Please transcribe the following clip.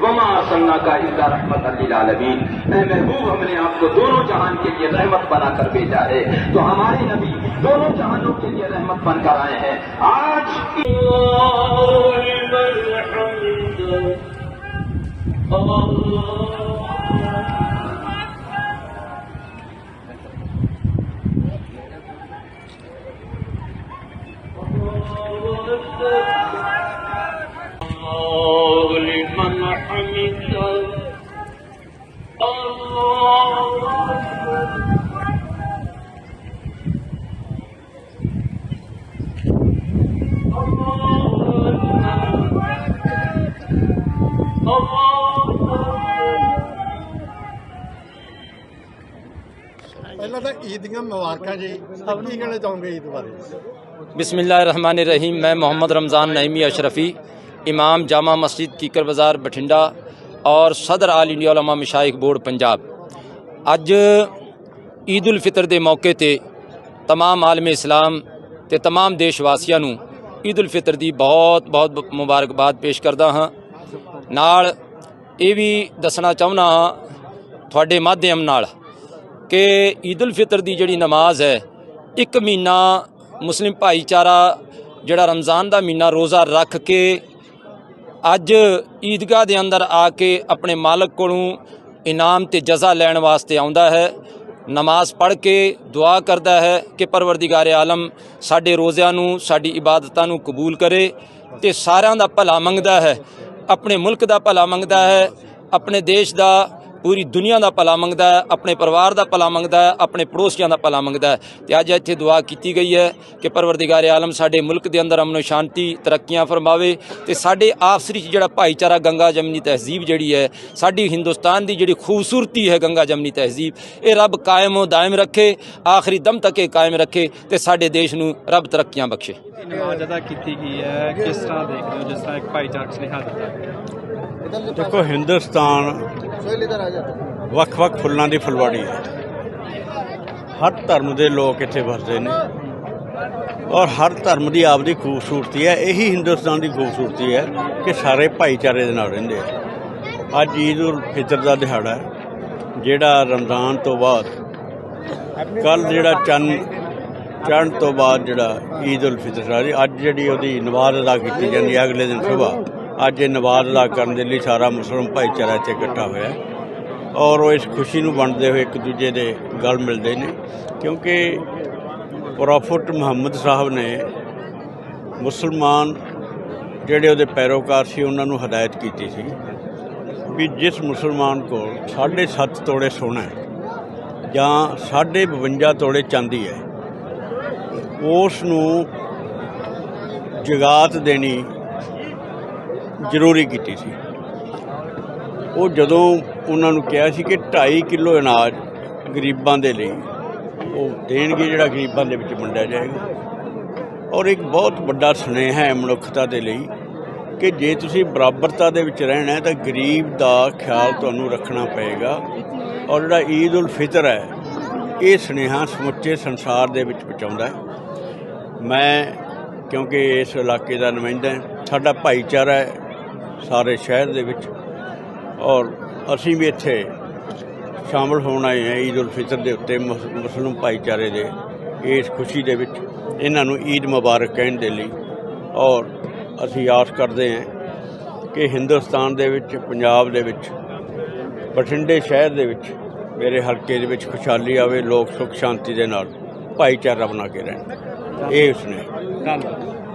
وما سلنا کا ادا رحمت للعالمین اے محبوب ہم نے آپ کو دونوں جہان کے لیے رحمت بنا کر بھیجا ہے تو ہمارے نبی دونوں جہانوں کے لیے رحمت بن کر آئے ہیں آج Oh, my God. بسم اللہ الرحمن الرحیم میں محمد رمضان نعیمی اشرفی امام جامع مسجد کیکر بازار بٹھنڈا और सदर आल इंडिया उलमा मशाइख बोर्ड पंजाब ਅੱਜ ਈਦ ਉਲ ਫਿਤਰ ਦੇ ਮੌਕੇ ਤੇ तमाम ਆਲਮ ਇਸਲਾਮ ਤੇ तमाम ਦੇਸ਼ ਵਾਸੀਆਂ ਨੂੰ ਈਦ ਉਲ ਫਿਤਰ ਦੀ ਬਹੁਤ ਬਹੁਤ ਮੁਬਾਰਕਬਾਦ ਪੇਸ਼ ਕਰਦਾ ਹਾਂ ਨਾਲ ਇਹ ਵੀ ਦੱਸਣਾ ਚਾਹੁੰਦਾ ਹਾਂ ਤੁਹਾਡੇ ਮਾਧਿਅਮ ਨਾਲ ਕਿ ਈਦ ਉਲ ਫਿਤਰ ਦੀ ਜਿਹੜੀ ਨਮਾਜ਼ ਹੈ ਇੱਕ ਮਹੀਨਾ ਮੁਸਲਿਮ ਭਾਈਚਾਰਾ ਜਿਹੜਾ ਰਮਜ਼ਾਨ ਦਾ ਮਹੀਨਾ ਰੋਜ਼ਾ ਰੱਖ ਕੇ ਅੱਜ ਈਦਗਾਹ ਦੇ ਅੰਦਰ ਆ ਕੇ ਆਪਣੇ ਮਾਲਕ ਕੋਲੋਂ ਇਨਾਮ ਤੇ ਜਜ਼ਾ ਲੈਣ ਵਾਸਤੇ ਆਉਂਦਾ ਹੈ। ਨਮਾਜ਼ ਪੜ੍ਹ ਕੇ ਦੁਆ ਕਰਦਾ ਹੈ ਕਿ ਪਰਵਰਦੀਗਾਰ ਆਲਮ ਸਾਡੇ ਰੋਜ਼ਿਆਂ ਨੂੰ, ਸਾਡੀ ਇਬਾਦਤਾਂ ਨੂੰ ਕਬੂਲ ਕਰੇ ਤੇ ਸਾਰਿਆਂ ਦਾ ਭਲਾ ਮੰਗਦਾ ਹੈ। ਆਪਣੇ ਮੁਲਕ ਦਾ ਭਲਾ ਮੰਗਦਾ ਹੈ, ਆਪਣੇ ਦੇਸ਼ ਦਾ ਪੂਰੀ ਦੁਨੀਆ ਦਾ ਭਲਾ ਮੰਗਦਾ ਹੈ ਆਪਣੇ ਪਰਿਵਾਰ ਦਾ ਭਲਾ ਮੰਗਦਾ ਹੈ ਆਪਣੇ ਪੜੋਸੀਆਂ ਦਾ ਭਲਾ ਮੰਗਦਾ ਹੈ। ਤੇ ਅੱਜ ਇੱਥੇ ਦੁਆ ਕੀਤੀ ਗਈ ਹੈ ਕਿ ਪਰਵਰਦੀਗਾਰ ਆਲਮ ਸਾਡੇ ਮੁਲਕ ਦੇ ਅੰਦਰ ਅਮਨ ਸ਼ਾਂਤੀ ਤਰੱਕੀਆਂ ਫਰਮਾਵੇ ਤੇ ਸਾਡੇ ਆਪਸਰੀ 'ਚ ਜਿਹੜਾ ਭਾਈਚਾਰਾ ਗੰਗਾ ਜਮਨੀ ਤਹਿਜ਼ੀਬ ਜਿਹੜੀ ਹੈ ਸਾਡੀ ਹਿੰਦੁਸਤਾਨ ਦੀ ਜਿਹੜੀ ਖੂਬਸੂਰਤੀ ਹੈ ਗੰਗਾ ਜਮਨੀ ਤਹਿਜ਼ੀਬ ਇਹ ਰੱਬ ਕਾਇਮ ਉਹ ਦਾਇਮ ਰੱਖੇ ਆਖਰੀ ਦਮ ਤੱਕ ਇਹ ਕਾਇਮ ਰੱਖੇ ਤੇ ਸਾਡੇ ਦੇਸ਼ ਨੂੰ ਰੱਬ ਤਰੱਕੀਆਂ ਬਖਸ਼ੇ। ਨਮਾਜ਼ ਅਦਾ ਕੀਤੀ ਗਈ ਹੈ ਕਿਸ ਤਰ੍ਹਾਂ ਦੇਖਦੇ ਹੋ ਜਿਸ ਤਰ੍ਹਾਂ ਇੱਕ ਭਾਈਚਾਰਕ ਸੁਨੇਹਾ ਦਿੱਤਾ? ਦੇਖੋ ਹਿੰਦੁਸਤਾਨ ਵੱਖ-ਵੱਖ ਫੁੱਲਾਂ ਦੀ ਫੁਲਵਾੜੀ ਹੈ। ਹਰ ਧਰਮ ਦੇ ਲੋਕ ਇੱਥੇ ਵਸਦੇ ਨੇ। ਔਰ ਹਰ ਧਰਮ ਦੀ ਆਪਦੀ ਖੂਬਸੂਰਤੀ ਹੈ। ਇਹੀ ਹਿੰਦੁਸਤਾਨ ਦੀ ਖੂਬਸੂਰਤੀ ਹੈ ਕਿ ਸਾਰੇ ਭਾਈਚਾਰੇ ਦੇ ਨਾਲ ਰਹਿੰਦੇ ਆ। ਅੱਜ ਈਦ ਉਲ ਫਿਤਰ ਦਾ ਦਿਹਾੜਾ ਹੈ, ਜਿਹੜਾ ਰਮਜ਼ਾਨ ਤੋਂ ਬਾਅਦ ਕੱਲ ਜਿਹੜਾ ਚੰਨ, ਚੜ੍ਹਨ ਤੋਂ ਬਾਅਦ ਜਿਹੜਾ ਈਦ ਉਲ ਫਿਤਰ ਅੱਜ ਜਿਹੜੀ ਉਹਦੀ ਨਮਾਜ਼ ਅਦਾ ਕੀਤੀ ਜਾਂਦੀ ਹੈ ਅਗਲੇ ਦਿਨ ਸਵੇਰ ਅੱਜ ਇਹ ਨਵਾਜ਼ ਅਦਾ ਕਰਨ ਦੇ ਲਈ ਸਾਰਾ ਮੁਸਲਮਾਨ ਭਾਈਚਾਰਾ ਇੱਥੇ ਇਕੱਠਾ ਹੋਇਆ ਔਰ ਉਹ ਇਸ ਖੁਸ਼ੀ ਨੂੰ ਵੰਡਦੇ ਹੋਏ ਇੱਕ ਦੂਜੇ ਦੇ ਗਲ ਮਿਲਦੇ ਨੇ। ਕਿਉਂਕਿ ਪ੍ਰੋਫਟ ਮੁਹੰਮਦ ਸਾਹਿਬ ਨੇ ਮੁਸਲਮਾਨ ਜਿਹੜੇ ਉਹਦੇ ਪੈਰੋਕਾਰ ਸੀ, ਉਹਨਾਂ ਨੂੰ ਹਦਾਇਤ ਕੀਤੀ ਸੀ ਵੀ ਜਿਸ ਮੁਸਲਮਾਨ ਕੋਲ 7.5 ਤੋੜੇ ਸੋਨਾ ਹੈ ਜਾਂ 52 ਤੋੜੇ ਚਾਂਦੀ ਹੈ, ਉਸ ਨੂੰ ਜਗਾਤ ਦੇਣੀ ਜ਼ਰੂਰੀ ਕੀਤੀ ਸੀ। ਉਹ ਜਦੋਂ ਉਹਨਾਂ ਨੂੰ ਕਿਹਾ ਸੀ ਕਿ 2.5 ਕਿਲੋ ਅਨਾਜ ਗਰੀਬਾਂ ਦੇ ਲਈ ਉਹ ਦੇਣਗੇ, ਜਿਹੜਾ ਗਰੀਬਾਂ ਦੇ ਵਿੱਚ ਵੰਡਿਆ ਜਾਏਗਾ। ਔਰ ਇੱਕ ਬਹੁਤ ਵੱਡਾ ਸੁਨੇਹਾ ਹੈ ਮਨੁੱਖਤਾ ਦੇ ਲਈ ਕਿ ਜੇ ਤੁਸੀਂ ਬਰਾਬਰਤਾ ਦੇ ਵਿੱਚ ਰਹਿਣਾ ਹੈ ਤਾਂ ਗਰੀਬ ਦਾ ਖਿਆਲ ਤੁਹਾਨੂੰ ਰੱਖਣਾ ਪਏਗਾ। ਔਰ ਜਿਹੜਾ ਈਦ ਉਲ ਫਿਤਰ ਹੈ, ਇਹ ਸੁਨੇਹਾ ਸਮੁੱਚੇ ਸੰਸਾਰ ਦੇ ਵਿੱਚ ਪਹੁੰਚਾਉਂਦਾ ਹੈ। ਮੈਂ ਕਿਉਂਕਿ ਇਸ ਇਲਾਕੇ ਦਾ ਨੁਮਾਇੰਦਾ ਸਾਡਾ ਭਾਈਚਾਰਾ ਹੈ ਸਾਰੇ ਸ਼ਹਿਰ ਦੇ ਵਿੱਚ ਔਰ ਅਸੀਂ ਵੀ ਇੱਥੇ ਸ਼ਾਮਲ ਹੋਣ ਆਏ ਹਾਂ ਈਦ ਉਲ ਫਿਤਰ ਦੇ ਉੱਤੇ ਮੁਸ- ਮੁਸਲਿਮ ਭਾਈਚਾਰੇ ਦੇ ਇਸ ਖੁਸ਼ੀ ਦੇ ਵਿੱਚ, ਇਹਨਾਂ ਨੂੰ ਈਦ ਮੁਬਾਰਕ ਕਹਿਣ ਦੇ ਲਈ ਔਰ ਅਸੀਂ ਆਸ ਕਰਦੇ ਹਾਂ ਕਿ ਹਿੰਦੁਸਤਾਨ ਦੇ ਵਿੱਚ, ਪੰਜਾਬ ਦੇ ਵਿੱਚ, ਬਠਿੰਡੇ ਸ਼ਹਿਰ ਦੇ ਵਿੱਚ ਮੇਰੇ ਹਲਕੇ ਦੇ ਵਿੱਚ ਖੁਸ਼ਹਾਲੀ ਆਵੇ, ਲੋਕ ਸੁਖ, ਸ਼ਾਂਤੀ ਦੇ ਨਾਲ ਭਾਈਚਾਰਾ ਬਣਾ ਕੇ ਰਹਿਣ। ਇਹ ਉਸਨੇ। ਧੰਨਵਾਦ।